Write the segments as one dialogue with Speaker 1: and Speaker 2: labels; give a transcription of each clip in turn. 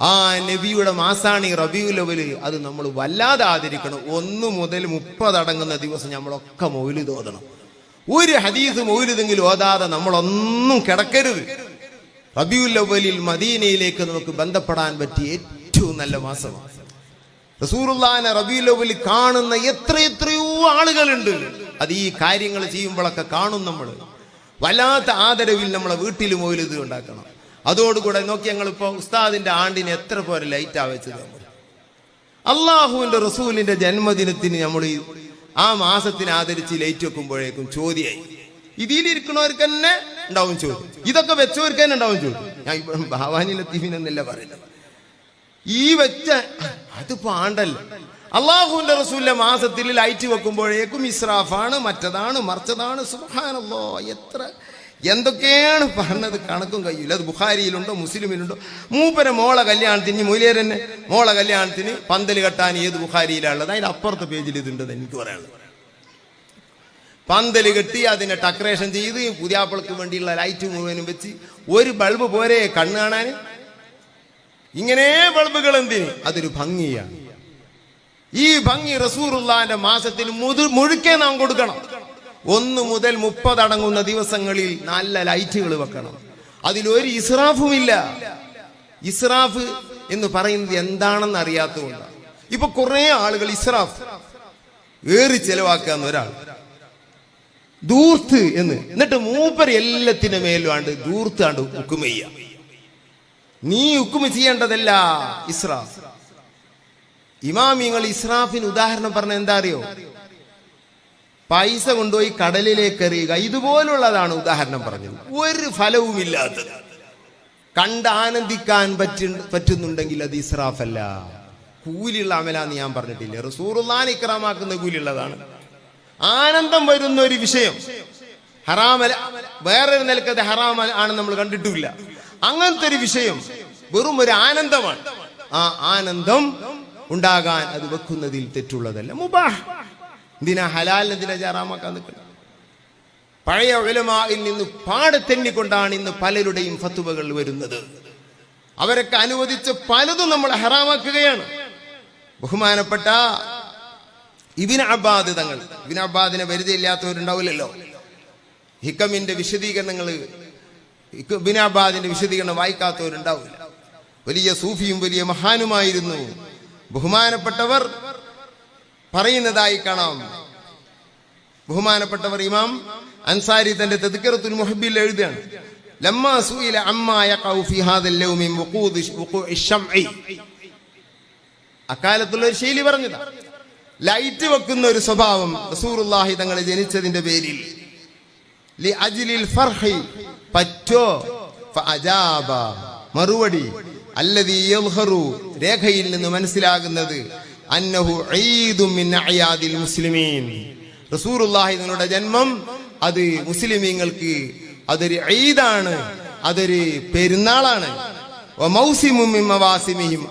Speaker 1: ആ നബിയുടെ മാസാണ് ഈ റബിയുലവൽ അത് നമ്മൾ വല്ലാതെ ആദരിക്കണം. ഒന്ന് മുതൽ മുപ്പത് അടങ്ങുന്ന ദിവസം നമ്മളൊക്കെ മൗലി തോതണം ഒരു ഹദീസ് മൗലിതെങ്കിലും ഓതാതെ നമ്മളൊന്നും കിടക്കരുത്. റബിയുല്ലവലിൽ മദീനയിലേക്ക് നമുക്ക് ബന്ധപ്പെടാൻ പറ്റിയ ഏറ്റവും നല്ല മാസമാണ്. റസൂറുല്ലാനെ റബിയുല്ലവലിൽ കാണുന്ന എത്ര എത്രയോ ആളുകളുണ്ട്. അത് ഈ കാര്യങ്ങൾ ചെയ്യുമ്പോഴൊക്കെ കാണും നമ്മൾ വല്ലാത്ത ആദരവിൽ നമ്മളെ വീട്ടിൽ മൗലിത് ഉണ്ടാക്കണം. അതോടുകൂടെ നോക്കി ഞങ്ങളിപ്പോ ഉസ്താദിന്റെ ആണ്ടിന് എത്ര പേര് ലൈറ്റാ വെച്ചത്? അള്ളാഹുവിന്റെ റസൂലിന്റെ ജന്മദിനത്തിന് നമ്മൾ ആ മാസത്തിന് ആദരിച്ച് ലൈറ്റ് വെക്കുമ്പോഴേക്കും ചോദ്യായി. ഇതിലിരിക്കണവർക്ക് തന്നെ ഉണ്ടാവും ചോദ്യം. ഇതൊക്കെ വെച്ചവർക്ക് തന്നെ ഉണ്ടാവും ചോദ്യം. ഞാൻ ഇപ്പോഴും ഭാവാനി ലത്തീഫിനെന്നല്ല പറയുന്നത്? ഈ വെച്ച അതിപ്പോ ആണ്ടല്ല. അള്ളാഹുവിന്റെ റസൂലിന്റെ മാസത്തിൽ ലൈറ്റ് വെക്കുമ്പോഴേക്കും ഇസ്രാഫാണ് മറ്റതാണ് മറിച്ചതാണ്. സുഹാനല്ലോ എത്ര എന്തൊക്കെയാണ് പറഞ്ഞത്? കണക്കും കഴിയില്ല. അത് ബുഖാരിയിലുണ്ടോ മുസ്ലിമിലുണ്ടോ? മൂപ്പര മോളെ കല്യാണത്തിന് മൊയിലേരന്നെ മോളെ കല്യാണത്തിന് പന്തൽ കെട്ടാൻ ഏത് ബുഖാരിയിലാണുള്ളത്? അതിന്റെ അപ്പുറത്തെ പേജിൽ ഇതുണ്ടെന്ന് എനിക്ക് പറയാനുള്ളത്. പന്തൽ കെട്ടി അതിനെ ടക്കറേഷൻ ചെയ്ത് പുതിയാപ്പിളക്ക് വേണ്ടിയുള്ള ലൈറ്റ് മുഴുവനും വെച്ച് ഒരു ബൾബ് പോരെ കണ്ണ് കാണാൻ? ഇങ്ങനെ ബൾബുകൾ എന്തിന്? അതൊരു ഭംഗിയാണ്. ഈ ഭംഗി റസൂറുള്ളാന്റെ മാസത്തിൽ മുതു മുഴുക്കെ നാം കൊടുക്കണം. ഒന്ന് മുതൽ മുപ്പത് അടങ്ങുന്ന ദിവസങ്ങളിൽ നല്ല ലൈറ്റുകൾ വെക്കണം. അതിലൊരു ഇസ്രാഫുമില്ല. ഇസ്രാഫ് എന്ന് പറയുന്നത് എന്താണെന്ന് അറിയാത്തതുകൊണ്ട്. ഇപ്പൊ കുറെ ആളുകൾ ഇസ്രാഫ് ഏറി ചെലവാക്കാന്ന് ഒരാൾ. ദൂർത്ത് എന്ന്. എന്നിട്ട് മൂപ്പര് എല്ലാത്തിന് മേലുമാണ്ട് ദൂർത്ത് ആണ്ട് ഉക്കുമയ്യ നീ ഉക്കുമ ചെയ്യേണ്ടതല്ല ഇസ്രാഫ്. ഇമാമിങ്ങൾ ഇസ്രാഫിന് ഉദാഹരണം പറഞ്ഞ എന്താ അറിയോ? പൈസ കൊണ്ടുപോയി കടലിലേക്ക് എറിയുക ഇതുപോലുള്ളതാണ് ഉദാഹരണം പറഞ്ഞത്. ഒരു ഫലവുമില്ലാത്തത്. കണ്ട് ആനന്ദിക്കാൻ പറ്റ പറ്റുന്നുണ്ടെങ്കിൽ അത് ഇസ്രാഫല്ല. കൂലിയുള്ള അമലാന്ന് ഞാൻ പറഞ്ഞിട്ടില്ല? റസൂറുല്ലാൻ ഇക്രാമാക്കുന്ന കൂലിയുള്ളതാണ്. ആനന്ദം വരുന്ന ഒരു വിഷയം. ഹറാമല വേറൊരു നിലക്കത് ഹറാമ ആണ് നമ്മൾ കണ്ടിട്ടില്ല അങ്ങനത്തെ ഒരു വിഷയം വെറും ഒരു ആനന്ദമാണ്. ആ ആനന്ദം ഉണ്ടാകാൻ അത് വെക്കുന്നതിൽ തെറ്റുള്ളതല്ല. മുബാഹ്. എന്തിനാ ഹലാലിന് എന്തിനാ ജാറാമാക്കാൻ നിൽക്കുന്നത് പഴയ ഒലമായിൽ നിന്ന് പാടത്തെന്നിക്കൊണ്ടാണ് ഇന്ന് പലരുടെയും ഫത്തുവകൾ വരുന്നത്. അവരൊക്കെ അനുവദിച്ച് പലതും നമ്മൾ ഹറാമാക്കുകയാണ്. ബഹുമാനപ്പെട്ട ഇബിൻ അബാദ് തങ്ങൾ ഇബിൻ അബ്ബാദിനെ വരുതിയില്ലാത്തവരുണ്ടാവില്ലല്ലോ ഹിക്കമിന്റെ വിശദീകരണങ്ങൾ ഇബിൻ അബ്ബാദിന്റെ വിശദീകരണം വായിക്കാത്തവരുണ്ടാവില്ല. വലിയ സൂഫിയും വലിയ മഹാനുമായിരുന്നു. ബഹുമാനപ്പെട്ടവർ പറയുന്നതായി കാണാം. ബഹുമാനപ്പെട്ടവർ ഇമാം അൻസാരി തന്റെ തെതുക്കറത്തുൽ മുഹബിൽ എഴുതുകയാണ്. ലമ്മാ സുഇല അമ്മാ യഖഉ ഫി ഹാദൽ ലൗമി വഖൂദ് വഖൂഇ ശംഇ. അക്കാലത്തുള്ള ഒരു ശൈലി പറഞ്ഞതാ. ലൈറ്റ് വെക്കുന്ന ഒരു സ്വഭാവം റസൂറുല്ലാഹി തങ്ങളെ ജനിച്ചതിന്റെ പേരിൽ. ലി അജ്ലിൽ ഫർഹി പറ്റോ? ഫഅജാബ മറുപടി അല്ലദീ യൽഹറു രേഖയിൽ നിന്ന് മനസ്സിലാകുന്നത് അന്നഹു അയാദിൽ മുസ്ലിമീൻ. റസൂറുല്ലാഹി തങ്ങളുടെ ജന്മം അത് മുസ്ലിമീങ്ങൾക്ക് അതൊരു ഈദാണ് അതൊരു പെരുന്നാളാണ്. മൗസിമും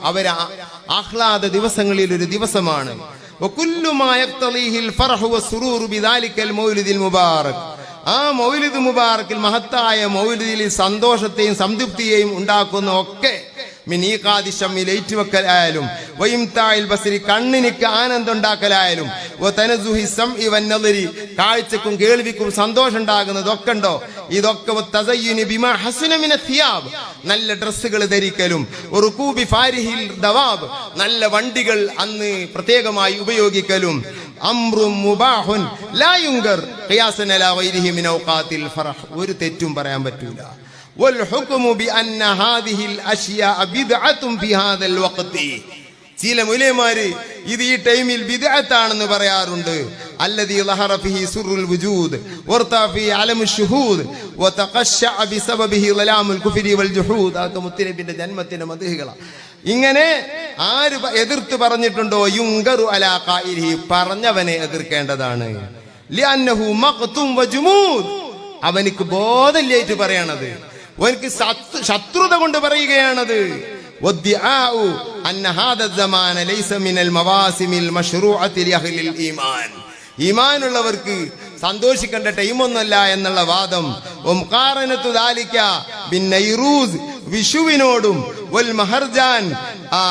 Speaker 1: അവർ ആഹ്ലാദ ദിവസങ്ങളിൽ ഒരു ദിവസമാണ്. ആ മൗലിദ് മുബാറക്കിൽ മഹത്തായ മൗലിദിൽ സന്തോഷത്തെയും സംതൃപ്തിയെയും ഉണ്ടാക്കുന്ന ഒക്കെ മിനീകാദിശമ്മി ലൈറ്റ് വെക്കലായാലും വയിംതായിൽ ബസരി കണ്ണിനിക്ക് ആനന്ദം ഉണ്ടാക്കലായാലും വതനസുഹി സംഇ വന്നദരി കാഴ്ചക്കും കേൾവിക്കും സന്തോഷം ഉണ്ടാകുന്നതൊക്കെ ഉണ്ടോ ഇതൊക്കെ നല്ല ഡ്രസ്സുകൾ ധരിക്കലും ഫാരിഹിൽ ദവാബ്. നല്ല വണ്ടികൾ അന്ന് പ്രത്യേകമായി ഉപയോഗിക്കലും. അമ്രും ഒരു തെറ്റും പറയാൻ പറ്റൂല. ചില മുലയമാര് ഇത് ഈ ടൈമിൽ വിദഗത്താണെന്ന് പറയാറുണ്ട്. അല്ലതി ലഹറഫിഹി സുറുൽ വുജൂദ് വർത്താഫി അലമു ഷുഹൂദ് വതഖശ്ശഅ ബിസബബിഹി ലലാമുൽ കുഫരി വൽ ജുഹൂദ്. അതൊക്കെ ജന്മത്തിന്റെ മദ്ഹുകളാണ് ഇങ്ങനെ ആര് എതിർത്ത് പറഞ്ഞിട്ടുണ്ടോ? യുങ്കറു അലാ ഖായിലിഹി പറഞ്ഞവനെ എതിർക്കേണ്ടതാണ്. ലിഅന്നഹു മഖ്തും വജുമൂദ് അവനിക്ക് ബോധമില്ലായിട്ട് പറയണത്. ഓനക്ക് ശത്രുത കൊണ്ട് പറയുകയാണത്. ഇമാനുള്ളവർക്ക് സന്തോഷിക്കേണ്ട ടൈമൊന്നല്ല എന്നുള്ള വാദം. ഒംകാറനത്തു ദാലിക്ക ബിന്നൈറൂസ് വിഷുവിനോടും വൽ മഹർജാൻ ആ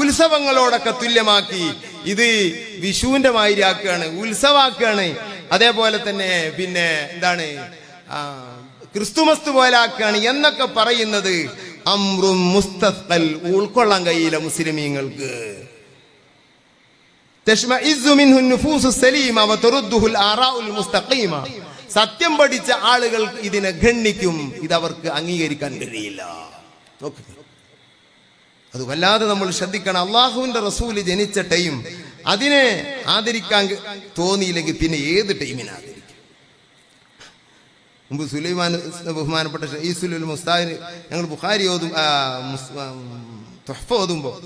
Speaker 1: ഉത്സവങ്ങളോടൊക്കെ തുല്യമാക്കി ഇത് വിഷുവിന്റെ മാതിരി ആക്കുകയാണ് ഉത്സവാക്കുകയാണ്. അതേപോലെ തന്നെ പിന്നെ എന്താണ് ആ ക്രിസ്തുമസ് പോലാക്കാണ് എന്നൊക്കെ പറയുന്നത്. അമ്രും മുസ്തഖൽ ഉൾക്കൊള്ളാൻ കഴിയില്ല മുസ്ലിമീങ്ങൾക്ക്. സത്യം പഠിച്ച ആളുകൾ ഇതിനെ ഖണ്ണിക്കും ഇത് അവർക്ക് അംഗീകരിക്കാൻ കഴിയില്ല. അത് വല്ലാതെ നമ്മൾ ശ്രദ്ധിക്കണം. അള്ളാഹുവിന്റെ റസൂൽ ജനിച്ച ടൈം അതിനെ ആദരിക്കാൻ തോന്നിയില്ലെങ്കിൽ പിന്നെ ഏത് ടൈമിനെ ആദരിക്കും മുമ്പ് സുലൈമാൻ ബഹുമാനപ്പെട്ട ഈസുലുൽ മുസ്താദിന് ഞങ്ങൾ ബുഖാരി ഓതും തൊഹഫ ഓതുമ്പോൾ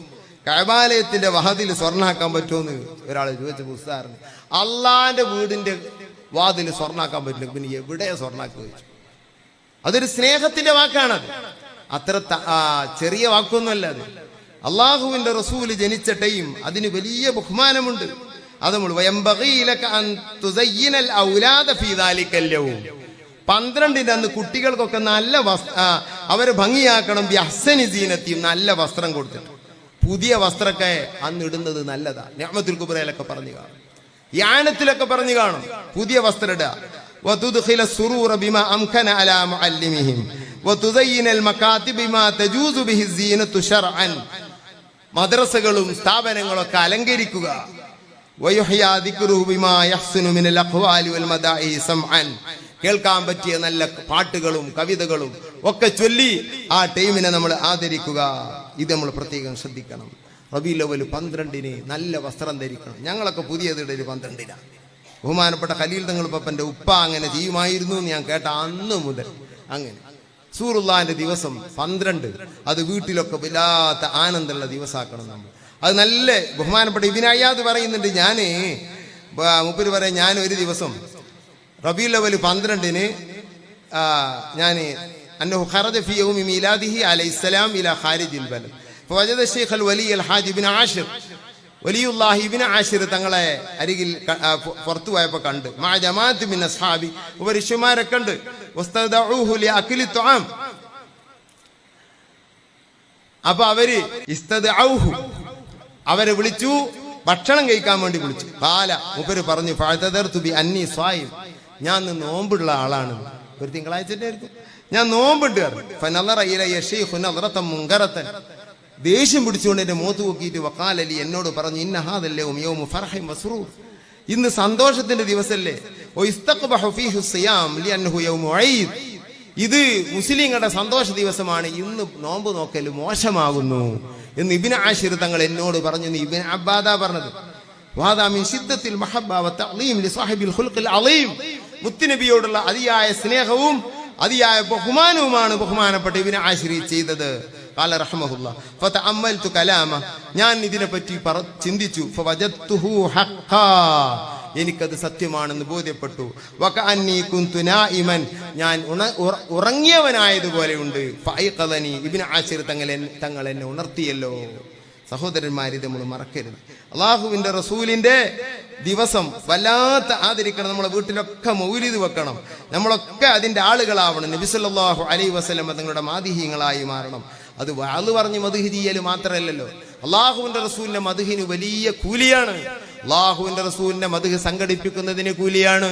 Speaker 1: കഴബാലയത്തിന്റെ വഹതിൽ സ്വർണാക്കാൻ പറ്റുമെന്ന് ഒരാൾ ചോദിച്ച മുസ്താറിന് അള്ളാന്റെ വീടിന്റെ വാതിൽ സ്വർണാക്കാൻ പറ്റില്ല. പിന്നെ എവിടെ സ്വർണാക്കി ചോദിച്ചു അതൊരു സ്നേഹത്തിന്റെ വാക്കാണത് അത്ര ചെറിയ വാക്കൊന്നുമല്ല അത്. അള്ളാഹുവിന്റെ റസൂൽ ജനിച്ച ടൈം അതിന് വലിയ ബഹുമാനമുണ്ട്. അത് നമ്മൾ വയംബഗീലക അൻ തുസയ്യിനൽ ഔലാദ ഫീ ദാലിക്കൽ യൗം. പന്ത്രണ്ടിന്റെ അന്ന് കുട്ടികൾക്കൊക്കെ നല്ല വസ്- ആ, അവരെ ഭംഗിയാക്കണം ബിഅഹ്സനി സീനത്തിയും നല്ല വസ്ത്രം കൊടുത്തിട്ട് പുതിയ വസ്ത്രമൊക്കെ അന്ന് ഇടുന്നത് നല്ലതാ ഞാമത്തുൽ കുബറയിലൊക്കെ പറഞ്ഞു കാണും യാനത്തിലൊക്കെ പറഞ്ഞു കാണും പുതിയ വസ്ത്രം ഇടുക وتدخل السرور بما أمكن على معلمهم وتزين المكاتب بما تجوز به الزينة شرعا മദ്രസകളും സ്ഥാപനങ്ങളൊക്കെ അലങ്കരിക്കുക വയുഹ്യാ ദിക്റുഹു ബിമാ യഹ്സുനു മിനൽ അഖ്വാലി വൽ മദാഇ സംഅൻ കേൾക്കാൻ പറ്റിയ നല്ല പാട്ടുകളും കവിതകളും ഒക്കെ ചൊല്ലി ആ ടൈമിനെ നമ്മൾ ആദരിക്കുക. ഇത് നമ്മൾ പ്രത്യേകം ശ്രദ്ധിക്കണം. റബി ലവൽ പന്ത്രണ്ടിന് നല്ല വസ്ത്രം ധരിക്കണം. ഞങ്ങളൊക്കെ പുതിയതിടൽ പന്ത്രണ്ടിനാണ് ബഹുമാനപ്പെട്ട ഖലീൽ തങ്ങൾ പപ്പന്റെ ഉപ്പ അങ്ങനെ ചെയ്യുമായിരുന്നു എന്ന് ഞാൻ കേട്ട അന്ന് മുതൽ. അങ്ങനെ. സൂറുല്ലാന്റെ ദിവസം പന്ത്രണ്ട്. അത് വീട്ടിലൊക്കെ വല്ലാത്ത ആനന്ദമുള്ള ദിവസമാക്കണം നമ്മൾ. അത് നല്ല ബഹുമാനപ്പെട്ട ഇബിനയ്യാത് പറയുന്നുണ്ട് ഞാൻ മുപ്പര് പറയാം ഞാൻ ഒരു ദിവസം റബി ലവൽ പന്ത്രണ്ടിന് ഞാൻ أنه خرج في يوم ميلاده عليه السلام إلى خارج البلد فوجد الشيخ الولي الحاج بن عاشر വലിയുല്ലാഹി ഇബ്നു ആഷിർ തങ്ങളെ അരികിൽ ക- ആ, പു- പുറത്തു പോയപ്പോ കണ്ട് മാ ജമാഅത്ത് മിൻ അസ്ഹാബി ഉപരിഷുമാരെ കണ്ട് വസ്തദഊഹു ലിഅക്ലി തുആം അപ്പൊ അവര് ഇസ്തദഊഹു അവരെ വിളിച്ചു ഭക്ഷണം കഴിക്കാൻ വേണ്ടി വിളിച്ചു കാല മുപ്പര് പറഞ്ഞു ഫഅതദർതു ബി അന്നി സ്വായിം ഞാൻ നോമ്പുള്ള ആളാണ്. ഒരു തിങ്കളാഴ്ച ആയിരിക്കും. ഞാൻ നോമ്പുണ്ട് മുങ്കറത്തൻ. ദേഷ്യം പിടിച്ചുകൊണ്ട് എന്റെ മോത്ത് നോക്കിയിട്ട് വക്കാലലി എന്നോട് പറഞ്ഞു ഇന്നഹാദല്ലേ യൗമു ഫർഹിൻ വസ്റൂർ. ഇന്ന് സന്തോഷത്തിന്റെ ദിവസല്ലേ? ഇത് മുസ്ലിങ്ങളുടെ സന്തോഷ ദിവസമാണ്. ഇന്ന് നോമ്പ് നോക്കൽ മോശമാകുന്നു എന്ന് ഇബിൻ ആശിർ തങ്ങൾ എന്നോട് പറഞ്ഞു ഇബിൻ അബ്ബാദ പറഞ്ഞത്. വാദാ മിൻ മഹബാവത്ത് ഖുൽഖിൽ അലീം. മുത്തിനബിയോടുള്ള അതിയായ സ്നേഹവും അതിയായ ബഹുമാനവുമാണ് ബഹുമാനപ്പെട്ട ഇവനെ ആശ്രയി ചെയ്തത്. കാല റഹ്മഹുല്ല ഫതഅമ്മൽ തു കലാമ. ഞാൻ ഇതിനെപ്പറ്റി പറ ചിന്തിച്ചു. ഹഖാ. എനിക്കത് സത്യമാണെന്ന് ബോധ്യപ്പെട്ടു. കുന്തുനായിമൻ ഞാൻ ഉറങ്ങിയവനായതുപോലെ ഉണ്ട്. ഇബ്നു ആശിർ തങ്ങൾ തങ്ങൾ എന്നെ ഉണർത്തിയല്ലോ. സഹോദരന്മാർ ഇത് നമ്മൾ മറക്കരുത്. അള്ളാഹുവിന്റെ റസൂലിന്റെ ദിവസം വല്ലാത്ത ആദരിക്കണം. നമ്മളെ വീട്ടിലൊക്കെ മൗലിത് വെക്കണം. നമ്മളൊക്കെ അതിന്റെ ആളുകളാവണം. നബിസല്ലാഹു അലൈ വസ്ലം തങ്ങളുടെ മാതിഹ്യങ്ങളായി മാറണം. അത് വാൾ പറഞ്ഞ് മധുഹി ചെയ്യൽ മാത്രമല്ലല്ലോ. അള്ളാഹുവിന്റെ റസൂലിന്റെ മധുഹിന് വലിയ കൂലിയാണ്. അള്ളാഹുവിന്റെ റസൂലിന്റെ മധുഹ് സംഘടിപ്പിക്കുന്നതിന് കൂലിയാണ്.